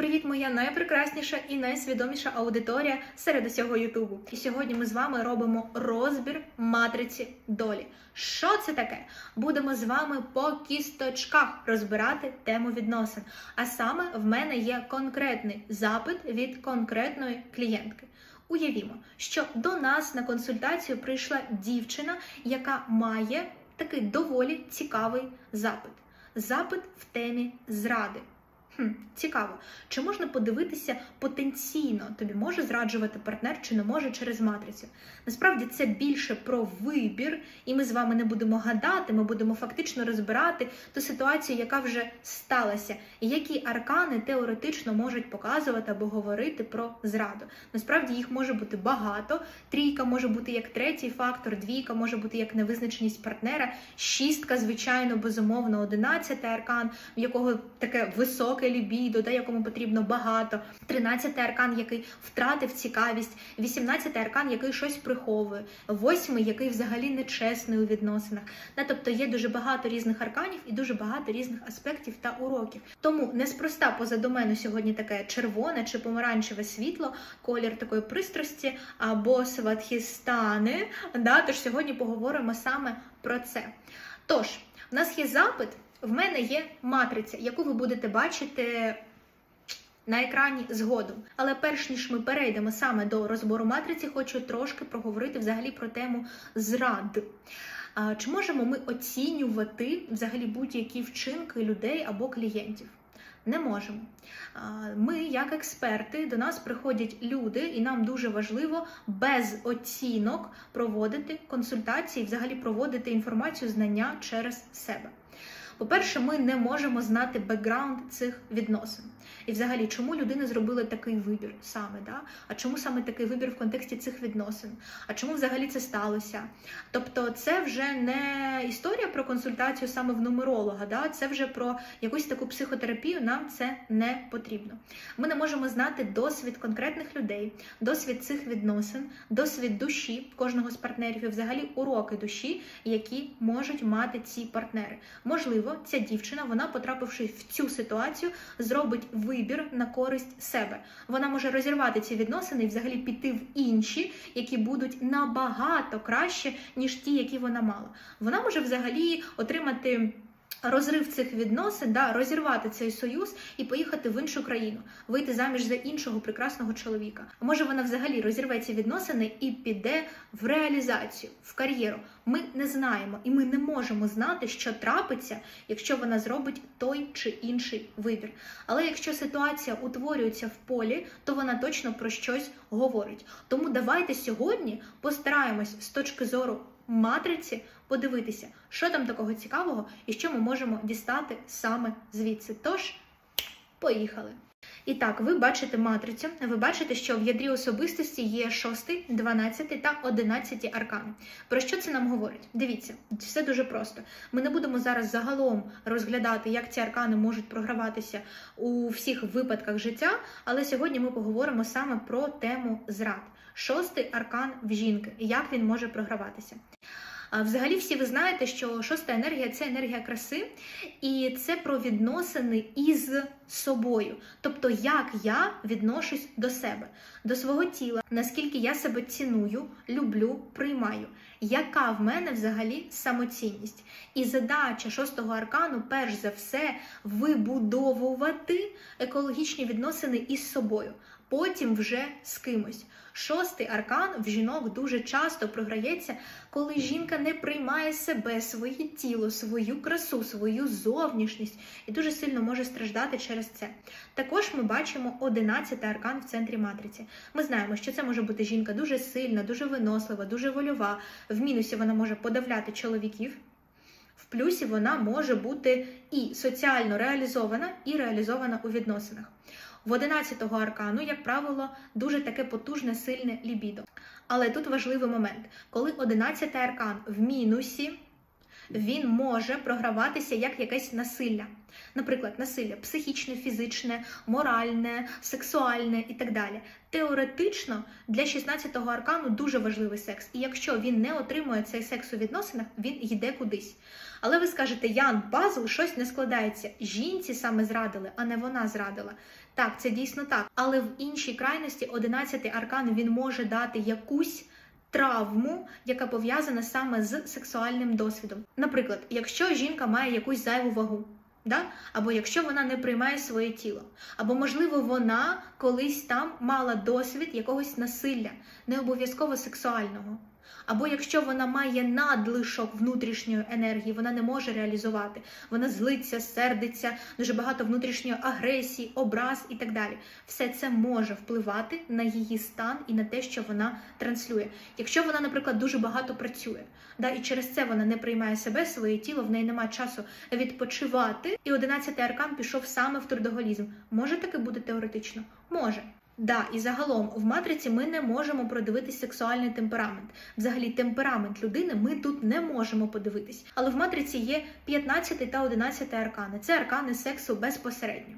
Привіт, моя найпрекрасніша і найсвідоміша аудиторія серед усього Ютубу. І сьогодні ми з вами робимо розбір матриці долі. Що це таке? Будемо з вами по кісточках розбирати тему відносин. А саме в мене є конкретний запит від конкретної клієнтки. Уявімо, що до нас на консультацію прийшла дівчина, яка має такий доволі цікавий запит. Запит в темі зради. Хм, цікаво, чи можна подивитися потенційно, тобі може зраджувати партнер чи не може через матрицю? Насправді це більше про вибір, і ми з вами не будемо гадати, ми будемо фактично розбирати ту ситуацію, яка вже сталася, і які аркани теоретично можуть показувати або говорити про зраду. Насправді їх може бути багато. Трійка може бути як третій фактор, двійка може бути як невизначеність партнера, шістка, звичайно, безумовно, одинадцятий аркан, в якого таке високе лібідо, да, якому потрібно багато. Тринадцятий аркан, який втратив цікавість, вісімнадцятий аркан, який щось приховує, восьмий, який взагалі нечесний у відносинах. Да, тобто є дуже багато різних арканів і дуже багато різних аспектів та уроків. Тому неспроста поза домену сьогодні таке червоне чи помаранчеве світло, колір такої пристрасті або сватхістани. Да, тож сьогодні поговоримо саме про це. Тож, в нас є запит. В мене є матриця, яку ви будете бачити на екрані згодом. Але перш ніж ми перейдемо саме до розбору матриці, хочу трошки проговорити взагалі про тему зрад. Чи можемо ми оцінювати взагалі будь-які вчинки людей або клієнтів? Не можемо. Ми, як експерти, до нас приходять люди, і нам дуже важливо без оцінок проводити консультації, взагалі проводити інформацію, знання через себе. По-перше, ми не можемо знати бекграунд цих відносин. І взагалі, чому людина зробила такий вибір саме? Да? А чому саме такий вибір в контексті цих відносин? А чому взагалі це сталося? Тобто, це вже не історія про консультацію саме в нумеролога, да? це вже про якусь таку психотерапію, нам це не потрібно. Ми не можемо знати досвід конкретних людей, досвід цих відносин, досвід душі кожного з партнерів і взагалі уроки душі, які можуть мати ці партнери. Можливо, ця дівчина, вона, потрапивши в цю ситуацію, зробить вибір на користь себе. Вона може розірвати ці відносини і взагалі піти в інші, які будуть набагато краще, ніж ті, які вона мала. Вона може взагалі отримати. Розрив цих відносин, да, розірвати цей союз і поїхати в іншу країну, вийти заміж за іншого прекрасного чоловіка. А може вона взагалі розірве ці відносини і піде в реалізацію, в кар'єру. Ми не знаємо і ми не можемо знати, що трапиться, якщо вона зробить той чи інший вибір. Але якщо ситуація утворюється в полі, то вона точно про щось говорить. Тому давайте сьогодні постараємось з точки зору матриці подивитися, що там такого цікавого і що ми можемо дістати саме звідси. Тож, поїхали! І так, ви бачите матрицю, ви бачите, що в ядрі особистості є 6, 12 та 11 аркани. Про що це нам говорить? Дивіться, все дуже просто. Ми не будемо зараз загалом розглядати, як ці аркани можуть програватися у всіх випадках життя, але сьогодні ми поговоримо саме про тему зрад. Шостий аркан в жінки як він може програватися. Взагалі, всі ви знаєте, що шоста енергія це енергія краси, і це про відносини із собою. Тобто, як я відношусь до себе, до свого тіла, наскільки я себе ціную, люблю, приймаю. Яка в мене взагалі самоцінність? І задача шостого аркану, перш за все, вибудовувати екологічні відносини із собою, потім вже з кимось. Шостий аркан в жінок дуже часто програється, коли жінка не приймає себе, своє тіло, свою красу, свою зовнішність і дуже сильно може страждати через це. Також ми бачимо одинадцятий аркан в центрі матриці. Ми знаємо, що це може бути жінка дуже сильна, дуже винослива, дуже вольова. В мінусі вона може подавляти чоловіків. В плюсі вона може бути і соціально реалізована, і реалізована у відносинах. В 11-го аркану, як правило, дуже таке потужне, сильне лібідо. Але тут важливий момент, коли 11-й аркан в мінусі, він може програватися як якесь насилля. Наприклад, насилля психічне, фізичне, моральне, сексуальне і так далі. Теоретично для 16-го аркану дуже важливий секс, і якщо він не отримує цей секс у відносинах, він йде кудись. Але ви скажете, Ян, пазл щось не складається. Жінці саме зрадили, а не вона зрадила. Так, це дійсно так. Але в іншій крайності 11 аркан він може дати якусь травму, яка пов'язана саме з сексуальним досвідом. Наприклад, якщо жінка має якусь зайву вагу. Да? Або якщо вона не приймає своє тіло, або, можливо, вона колись там мала досвід якогось насилля, не обов'язково сексуального. Або якщо вона має надлишок внутрішньої енергії, вона не може реалізувати, вона злиться, сердиться, дуже багато внутрішньої агресії, образ і так далі. Все це може впливати на її стан і на те, що вона транслює. Якщо вона, наприклад, дуже багато працює, да, і через це вона не приймає себе, своє тіло, в неї немає часу відпочивати, і 11-й аркан пішов саме в трудоголізм. Може таке бути теоретично? Може. Да, і загалом в матриці ми не можемо продивитись сексуальний темперамент. Взагалі, темперамент людини ми тут не можемо подивитись. Але в матриці є 15 та 11 аркани. Це аркани сексу безпосередньо.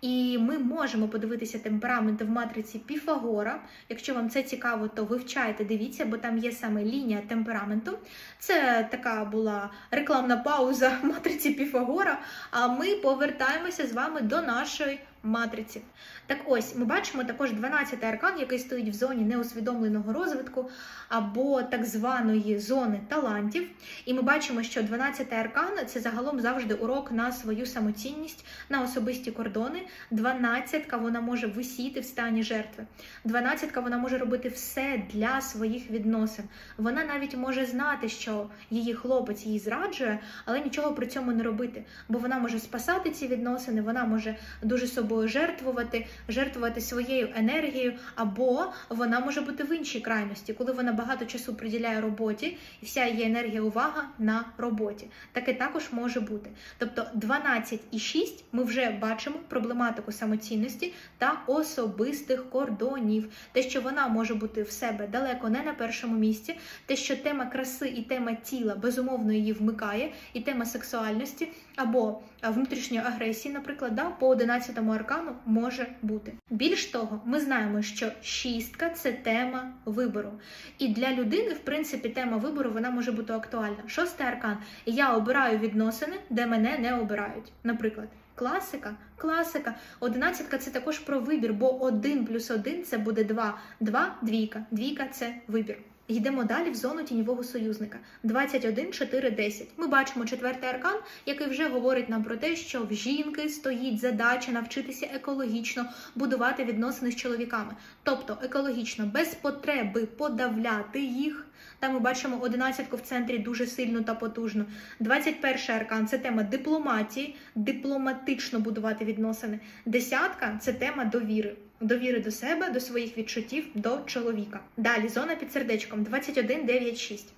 І ми можемо подивитися темпераменти в матриці Піфагора. Якщо вам це цікаво, то вивчайте, дивіться, бо там є саме лінія темпераменту. Це така була рекламна пауза матриці Піфагора. А ми повертаємося з вами до нашої матриці. Так ось ми бачимо також 12-й аркан, який стоїть в зоні неусвідомленого розвитку або так званої зони талантів. І ми бачимо, що 12 аркан це загалом завжди урок на свою самоцінність, на особисті кордони. 12 вона може висіти в стані жертви. 12 вона може робити все для своїх відносин. Вона навіть може знати, що її хлопець її зраджує, але нічого при цьому не робити. Бо вона може спасати ці відносини, вона може дуже собою жертвувати, жертвувати своєю енергією, або вона може бути в іншій крайності, коли вона багато часу приділяє роботі, і вся її енергія, увага на роботі. Таке також може бути. Тобто 12 і 6 ми вже бачимо проблематику самоцінності та особистих кордонів. Те, що вона може бути в себе далеко не на першому місці, те, що тема краси і тема тіла безумовно її вмикає, і тема сексуальності або внутрішньої агресії, наприклад, да, по 11 аркану може бути. Більш того, ми знаємо, що шістка це тема вибору. І для людини, в принципі, тема вибору вона може бути актуальна. Шостий аркан. Я обираю відносини, де мене не обирають. Наприклад. Класика, класика. Одинадцятка це також про вибір, бо один плюс один це буде два. Два двійка. Двійка це вибір. Йдемо далі в зону тіньового союзника. 21, 4, 10. Ми бачимо четвертий аркан, який вже говорить нам про те, що в жінки стоїть задача навчитися екологічно будувати відносини з чоловіками. Тобто екологічно, без потреби подавляти їх. Там ми бачимо одинадцятку в центрі дуже сильну та потужну. 21 аркан це тема дипломатії, дипломатично будувати відносини. Десятка це тема довіри. Довіри до себе, до своїх відчуттів, до чоловіка. Далі зона під сердечком 21, 9, 6.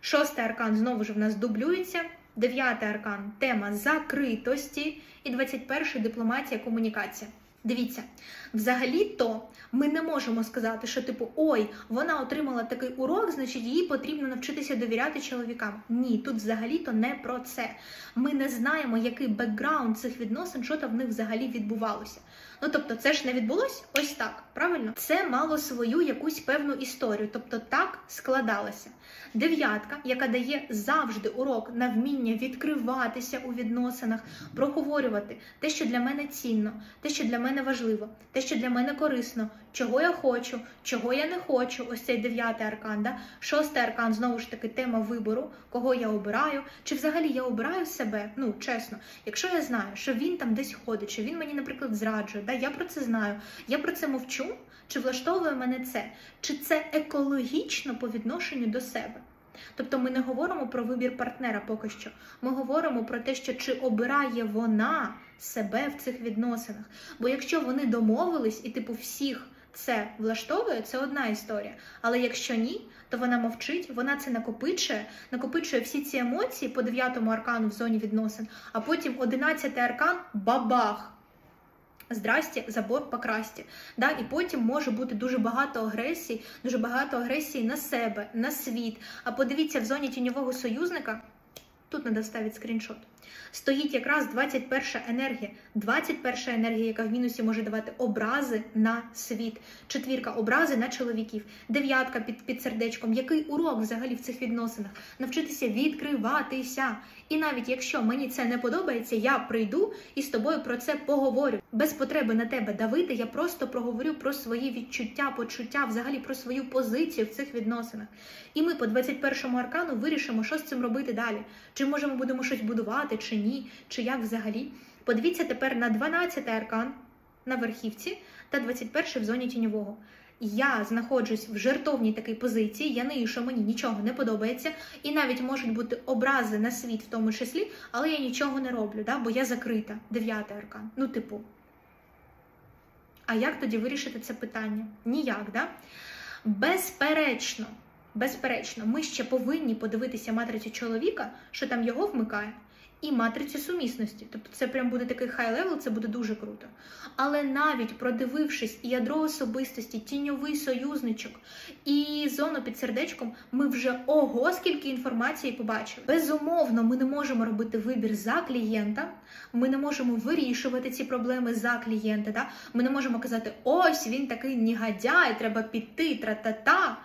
Шостий аркан знову ж в нас дублюється. Дев'ятий аркан тема закритості. І 21 дипломатія, комунікація. Дивіться, взагалі-то ми не можемо сказати, що типу ой, вона отримала такий урок, значить їй потрібно навчитися довіряти чоловікам. Ні, тут взагалі-то не про це. Ми не знаємо, який бекграунд цих відносин, що там в них взагалі відбувалося. Ну тобто, це ж не відбулось ось так, правильно? Це мало свою якусь певну історію, тобто так складалося. Дев'ятка, яка дає завжди урок на вміння відкриватися у відносинах, проговорювати те, що для мене цінно, те, що для мене важливо, те, що для мене корисно, чого я хочу, чого я не хочу. Ось цей дев'ятий аркан. Да? Шостий аркан знову ж таки тема вибору, кого я обираю, чи взагалі я обираю себе. Ну чесно, якщо я знаю, що він там десь ходить, що він мені, наприклад, зраджує, да? я про це знаю, я про це мовчу. Чи влаштовує мене це? Чи це екологічно по відношенню до себе? Тобто ми не говоримо про вибір партнера поки що. Ми говоримо про те, що чи обирає вона себе в цих відносинах. Бо якщо вони домовились і, типу, всіх це влаштовує, це одна історія. Але якщо ні, то вона мовчить, вона це накопичує, накопичує всі ці емоції по дев'ятому аркану в зоні відносин, а потім одинадцятий аркан бабах. Здрасті, забор покрасті. Да? І потім може бути дуже багато агресії, дуже багато агресії на себе, на світ. А подивіться, в зоні тіньового союзника тут треба ставити скріншот. Стоїть якраз 21 енергія. 21 енергія, яка в мінусі може давати образи на світ. Четвірка образи на чоловіків. Дев'ятка під, під сердечком. Який урок взагалі в цих відносинах? Навчитися відкриватися. І навіть якщо мені це не подобається, я прийду і з тобою про це поговорю. Без потреби на тебе давити, я просто проговорю про свої відчуття, почуття, взагалі про свою позицію в цих відносинах. І ми по 21 аркану вирішимо, що з цим робити далі. Чи може ми будемо щось будувати, чи ні, чи як взагалі. Подивіться тепер на 12 аркан на верхівці та 21 в зоні тіньового. Я знаходжусь в жертовній такій позиції, я нею, що мені нічого не подобається, і навіть можуть бути образи на світ в тому числі, але я нічого не роблю, да? бо я закрита. Дев'ятий аркан. Ну, типу. А як тоді вирішити це питання? Ніяк, да? Безперечно, безперечно, ми ще повинні подивитися матрицю чоловіка, що там його вмикає, і матрицю сумісності. Тобто це прям буде такий хай-левел, це буде дуже круто. Але навіть продивившись і ядро особистості, тіньовий союзничок і зону під сердечком, ми вже ого, скільки інформації побачили. Безумовно, ми не можемо робити вибір за клієнта, ми не можемо вирішувати ці проблеми за клієнта. Да? Ми не можемо казати, ось він такий негодяй, треба піти, тра-та-та.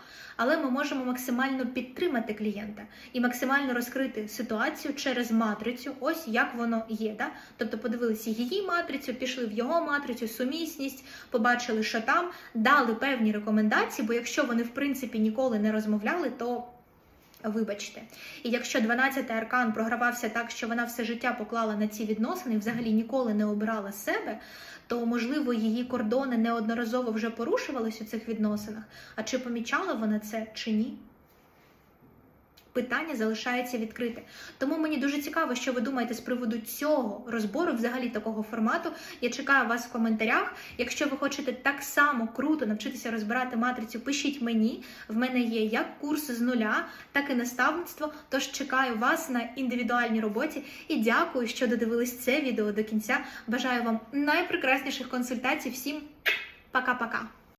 Але ми можемо максимально підтримати клієнта і максимально розкрити ситуацію через матрицю, ось як воно є. Да? Тобто подивилися її матрицю, пішли в його матрицю, сумісність, побачили, що там, дали певні рекомендації, бо якщо вони в принципі ніколи не розмовляли, то. Вибачте, і якщо 12-й аркан програвався так, що вона все життя поклала на ці відносини, і взагалі ніколи не обирала себе, то можливо її кордони неодноразово вже порушувались у цих відносинах. А чи помічала вона це чи ні? Питання залишається відкрите. Тому мені дуже цікаво, що ви думаєте з приводу цього розбору, взагалі такого формату. Я чекаю вас в коментарях. Якщо ви хочете так само круто навчитися розбирати матрицю, пишіть мені. В мене є як курс з нуля, так і наставництво. Тож чекаю вас на індивідуальній роботі і дякую, що додивились це відео до кінця. Бажаю вам найпрекрасніших консультацій. Всім пока-пока!